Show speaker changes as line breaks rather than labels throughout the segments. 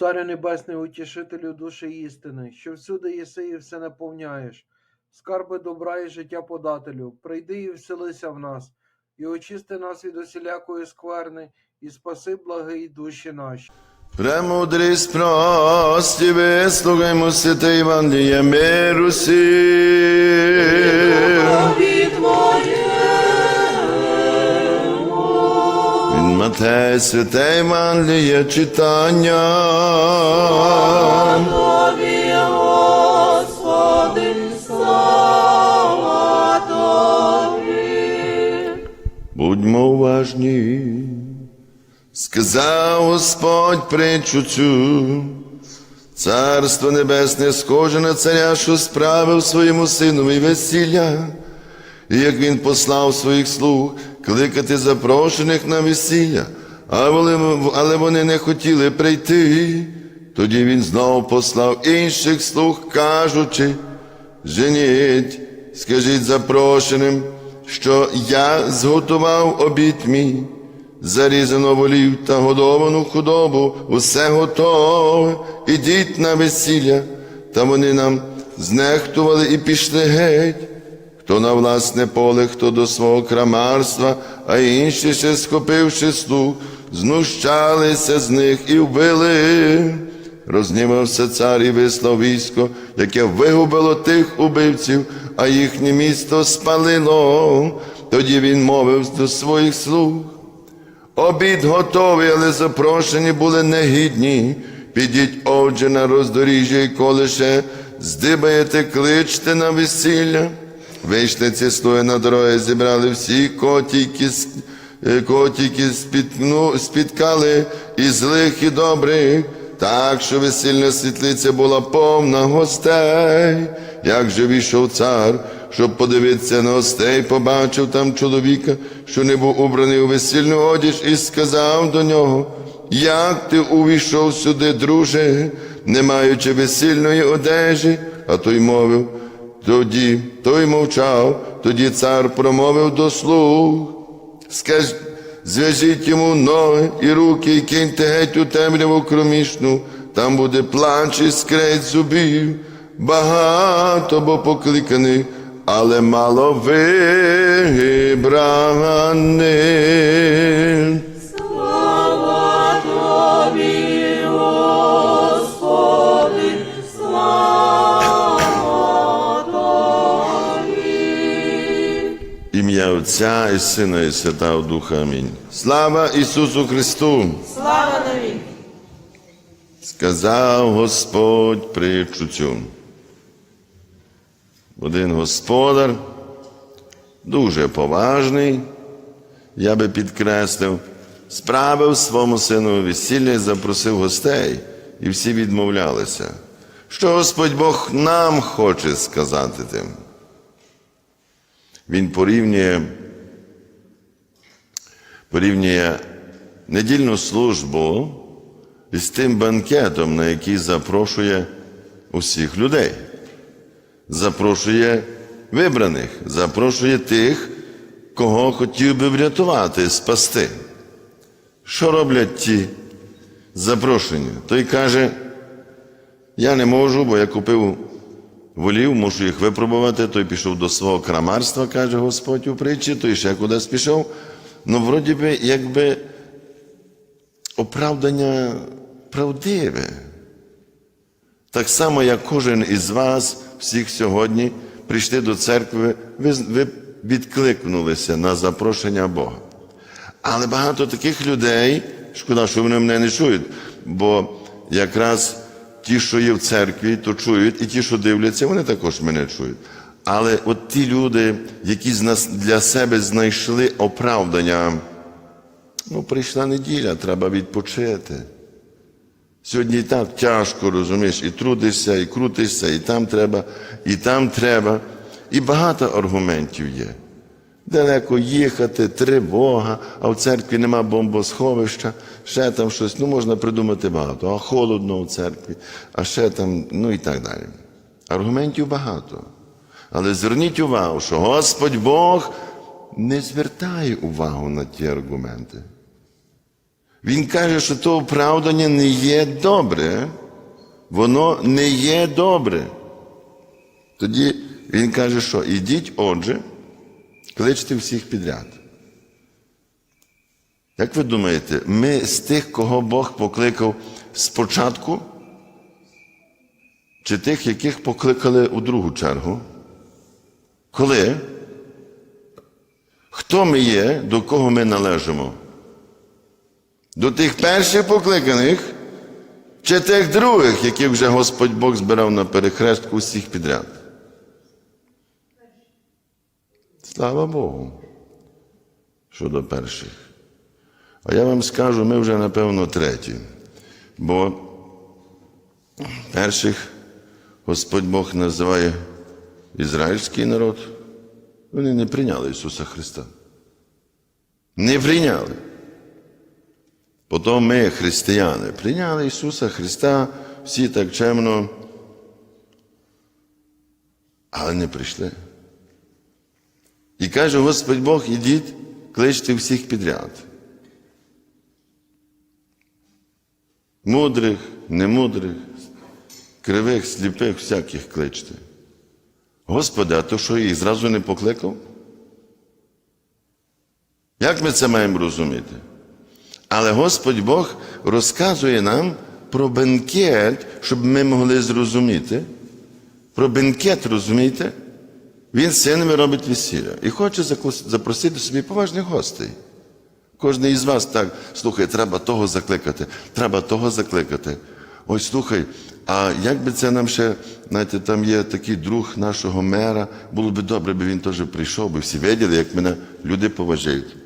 Царю Небесний, утішителю душі істини, що всюди єси і все наповняєш, скарби добра і життя подателю, прийди і вселися в нас, і очисти нас від усілякої скверни, і спаси благий душі наші.
Премудрість прості, вислухаймо святе Євангеліє миру сім. Від Матея святе Євангеліє читання.
Тобі, Господи, слава Тобі.
Будьмо уважні. Сказав Господь притчу цю. Царство небесне схоже на царя, що справив своєму синові весілля. І як він послав своїх слуг кликати запрошених на весілля, але вони не хотіли прийти. Тоді він знов послав інших слуг, кажучи, женіть, скажіть запрошеним, що я зготував обід мій, зарізано волів та годовану худобу, усе готове, ідіть на весілля, та вони нам знехтували і пішли геть. Хто на власне поле, хто до свого крамарства, а інші, ще схопивши слуг, знущалися з них і вбили. Рознімався цар і вислав військо, яке вигубило тих убивців, а їхнє місто спалило. Тоді він мовив до своїх слуг. Обід готовий, але запрошені були негідні. Підіть, отже, на роздоріжжя, і коли ще здибаєте, кличте на весілля. Вийшли ці слуги на дороги, зібрали всі котійки, с- е, спіткну, спіткали і злих, і добрих, так, що весільна світлиця була повна гостей. Як же війшов цар, щоб подивитися на гостей, побачив там чоловіка, що не був убраний у весільну одіж, і сказав до нього, як ти увійшов сюди, друже, не маючи весільної одежі, а той мовив, тоді той мовчав, тоді цар промовив до слуг. Скаж, зв'яжіть йому ноги і руки, і киньте геть у темряву кромішну, там буде плач і скрезь зубів, багато бо покликаних, але мало вибраних. Ім'я Отця і Сина і Святого Духа. Амінь. Слава Ісусу Христу!
Слава навіки.
Сказав Господь притчу цю. Один господар, дуже поважний, я би підкреслив, справив своєму сину весілля і запросив гостей, і всі відмовлялися. Що Господь Бог нам хоче сказати тим? Він порівнює, порівнює недільну службу із тим банкетом, на який запрошує усіх людей. Запрошує вибраних, запрошує тих, кого хотів би врятувати, спасти. Що роблять ті запрошені? Той каже, я не можу, бо я купив волів, мушу їх випробувати. Той пішов до свого крамарства, каже Господь у притчі, той ще кудись пішов. Ну, вроді би, якби оправдання правдиве. Так само, як кожен із вас, всіх сьогодні, прийшли до церкви, ви, ви відкликнулися на запрошення Бога. Але багато таких людей, шкода, що вони мене не чують, бо якраз ті, що є в церкві, то чують, і ті, що дивляться, вони також мене чують. Але от ті люди, які для себе знайшли оправдання, ну, прийшла неділя, треба відпочити. Сьогодні і так тяжко, розумієш, і трудишся, і крутишся, і там треба, і там треба. І багато аргументів є. Далеко їхати, тривога, а в церкві нема бомбосховища, ще там щось, ну можна придумати багато, а холодно у церкві, а ще там, ну і так далі. Аргументів багато. Але зверніть увагу, що Господь Бог не звертає увагу на ті аргументи. Він каже, що то оправдання не є добре, воно не є добре. Тоді він каже, що ідіть, отже, кличте всіх підряд. Як ви думаєте, ми з тих, кого Бог покликав спочатку, чи тих, яких покликали у другу чергу? Коли? Хто ми є, до кого ми належимо? До тих перших покликаних, чи тих других, яких вже Господь Бог збирав на перехрестку усіх підряд? Слава Богу, що до перших. А я вам скажу, ми вже, напевно, треті. Бо перших Господь Бог називає ізраїльський народ. Вони не прийняли Ісуса Христа. Не прийняли. Потім ми, християни, прийняли Ісуса Христа, всі так чемно, але не прийшли. І каже Господь Бог, ідіть, кличте всіх підряд. Мудрих, немудрих, кривих, сліпих, всяких кличте. Господи, а то що їх зразу не покликав? Як ми це маємо розуміти? Але Господь Бог розказує нам про бенкет, щоб ми могли зрозуміти. Про бенкет, розумієте? Він з синами робить весілля і хоче запросити собі поважних гостей. Кожен із вас так, слухай, треба того закликати, треба того закликати. Ой, слухай, а як би це нам ще, знаєте, там є такий друг нашого мера, було б добре, би він теж прийшов, би всі виділи, як мене люди поважають.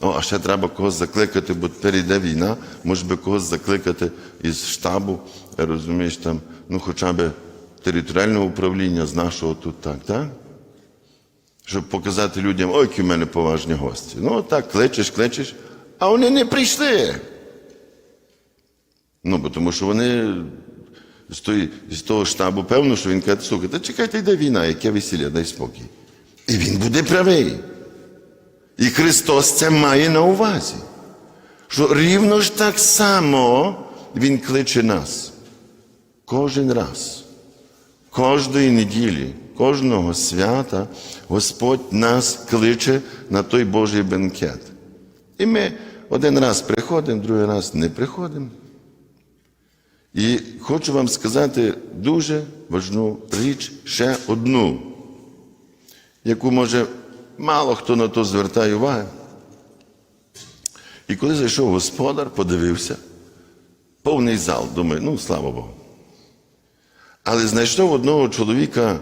О, а ще треба когось закликати, бо тепер йде війна, може би когось закликати із штабу, розумієш, там, ну хоча б територіального управління з нашого тут так, так? Щоб показати людям, ой, які в мене поважні гості. Ну так, кличеш, кличеш, а вони не прийшли. Ну, бо тому що вони з, тої, з того штабу, певно, що він каже, слухайте, чекайте, йде війна, яке весілля, дай спокій. І він буде правий. І Христос це має на увазі. Що рівно ж так само Він кличе нас. Кожен раз, кожної неділі, кожного свята Господь нас кличе на той Божий бенкет. І ми один раз приходимо, другий раз не приходимо. І хочу вам сказати дуже важну річ, ще одну, яку може мало хто на то звертає увагу. І коли зайшов господар, подивився, повний зал, думаю, ну слава Богу. Але знайшов одного чоловіка,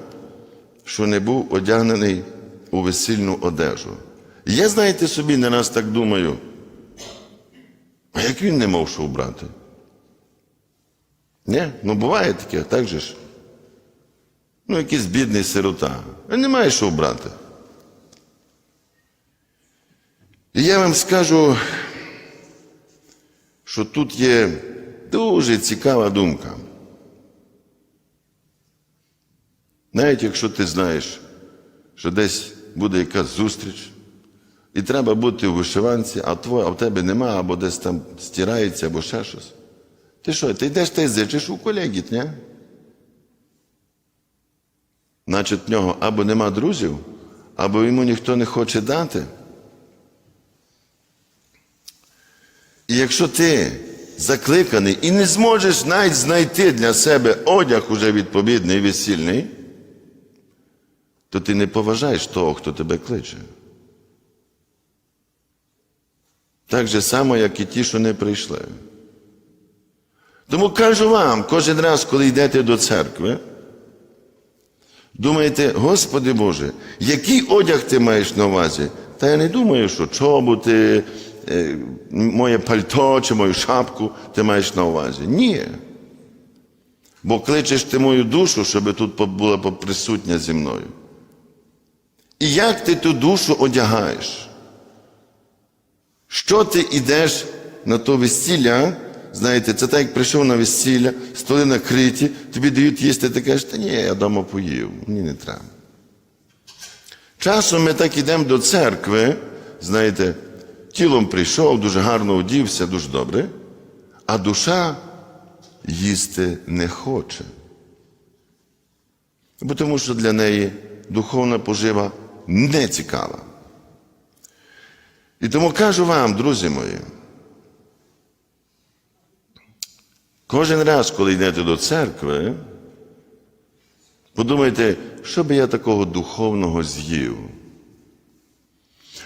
що не був одягнений у весільну одежу. Я, знаєте, собі не раз так думаю, а як він не мав що вбрати? Ні? Ну буває таке, так же ж? Ну, якийсь бідний сирота. Він не має що вбрати. І я вам скажу, що тут є дуже цікава думка. Навіть якщо ти знаєш, що десь буде якась зустріч, і треба бути в вишиванці, а, тво, а в тебе нема, або десь там стирається, або ще щось. Ти що, ти йдеш та й зичиш у колеги, ні? Значить, в нього або нема друзів, або йому ніхто не хоче дати. І якщо ти закликаний і не зможеш навіть знайти для себе одяг уже відповідний весільний, то ти не поважаєш того, хто тебе кличе. Так же само, як і ті, що не прийшли. Тому кажу вам, кожен раз, коли йдете до церкви, думаєте, Господи Боже, який одяг ти маєш на увазі? Та я не думаю, що чоботи, е, моє пальто чи мою шапку ти маєш на увазі. Ні. Бо кличеш ти мою душу, щоб тут була присутня зі мною. І як ти ту душу одягаєш? Що ти йдеш на то весілля? Знаєте, це так, як прийшов на весілля, столи накриті, тобі дають їсти, ти кажеш, та ні, я вдома поїв, мені не треба. Часом ми так йдемо до церкви, знаєте, тілом прийшов, дуже гарно одівся, дуже добре, а душа їсти не хоче. Бо тому що для неї духовна пожива не цікава. І тому кажу вам, друзі мої, кожен раз, коли йдете до церкви, подумайте, що би я такого духовного з'їв.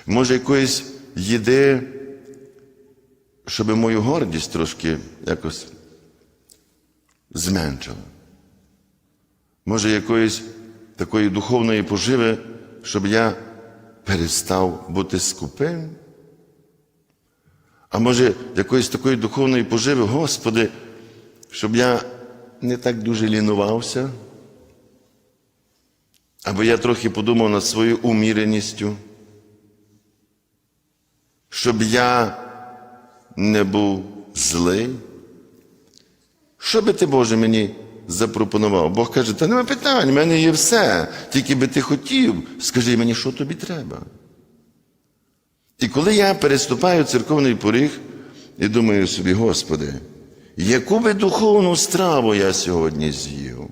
Може, якоїсь їди, щоб мою гордість трошки якось зменшила. Може, якоїсь такої духовної поживи, щоб я перестав бути скупим? А може, якоїсь такої духовної поживи, Господи, щоб я не так дуже лінувався? Або я трохи подумав над своєю уміреністю, щоб я не був злий? Що би ти, Боже, мені запропонував? Бог каже, та нема питань, в мене є все. Тільки би ти хотів, скажи мені, що тобі треба. І коли я переступаю церковний поріг і думаю собі, Господи, яку би духовну страву я сьогодні з'їв,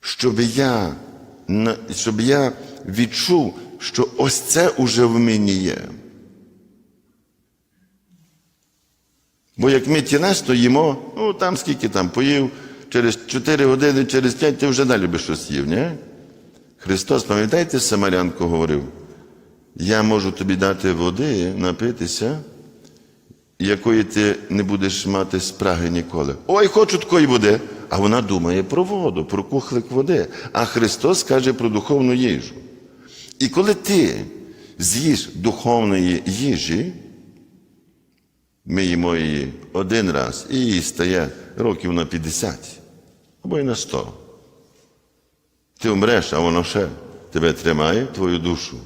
щоб я, щоб я відчув, що ось це уже в мені є. Бо як ми тілесно їмо, ну там скільки там поїв, через 4 години, через 5 ти вже далі би щось їв, ні? Христос, пам'ятаєте, Самарянку говорив, я можу тобі дати води, напитися, якої ти не будеш мати спраги ніколи. Ой, хочу такої води. А вона думає про воду, про кухлик води. А Христос каже про духовну їжу. І коли ти з'їш духовної їжі, ми їмо її один раз, і їй стає років на 50 або й на 100. Ти умреш, а воно ще тебе тримає, твою душу.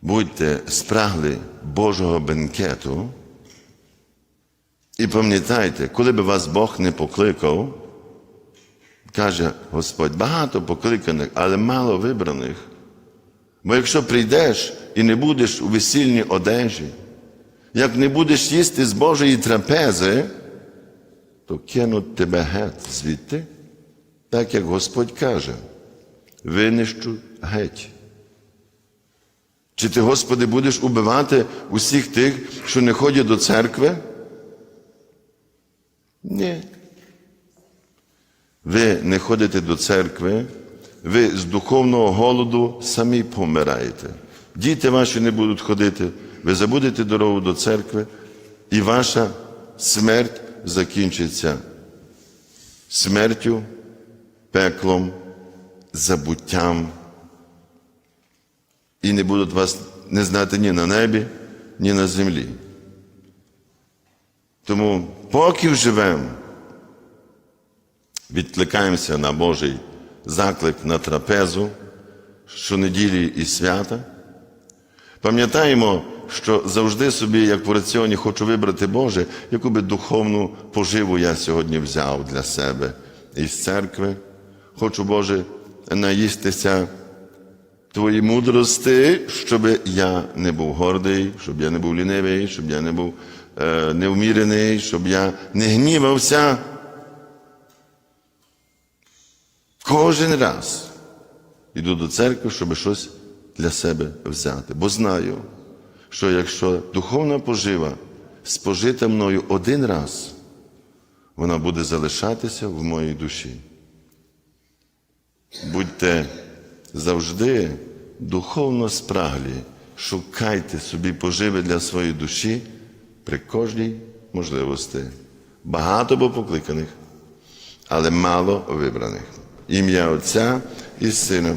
Будьте спрагли Божого бенкету. І пам'ятайте, коли би вас Бог не покликав, каже Господь, багато покликаних, але мало вибраних. Бо якщо прийдеш і не будеш у весільній одежі, як не будеш їсти з Божої трапези, то кинуть тебе геть звідти, так як Господь каже, винищу геть. Чи ти, Господи, будеш убивати усіх тих, що не ходять до церкви? Ні. Ви не ходите до церкви, ви з духовного голоду самі помираєте. Діти ваші не будуть ходити, ви забудете дорогу до церкви, і ваша смерть закінчиться смертю, пеклом, забуттям. І не будуть вас не знати ні на небі, ні на землі. Тому, поки живемо, відкликаємося на Божий заклик на трапезу щонеділі і свята. Пам'ятаємо, що завжди собі, як в раціоні, хочу вибрати Боже, яку би духовну поживу я сьогодні взяв для себе із церкви. Хочу, Боже, наїстися Твої мудрости, щоб я не був гордий, щоб я не був лінивий, щоб я не був е, невмірений, щоб я не гнівався. Кожен раз йду до церкви, щоб щось для себе взяти. Бо знаю, що якщо духовна пожива спожита мною один раз, вона буде залишатися в моїй душі. Будьте завжди духовно спраглі, шукайте собі поживи для своєї душі при кожній можливості. Багато бо покликаних, але мало вибраних. Ім'я Отця і Сина,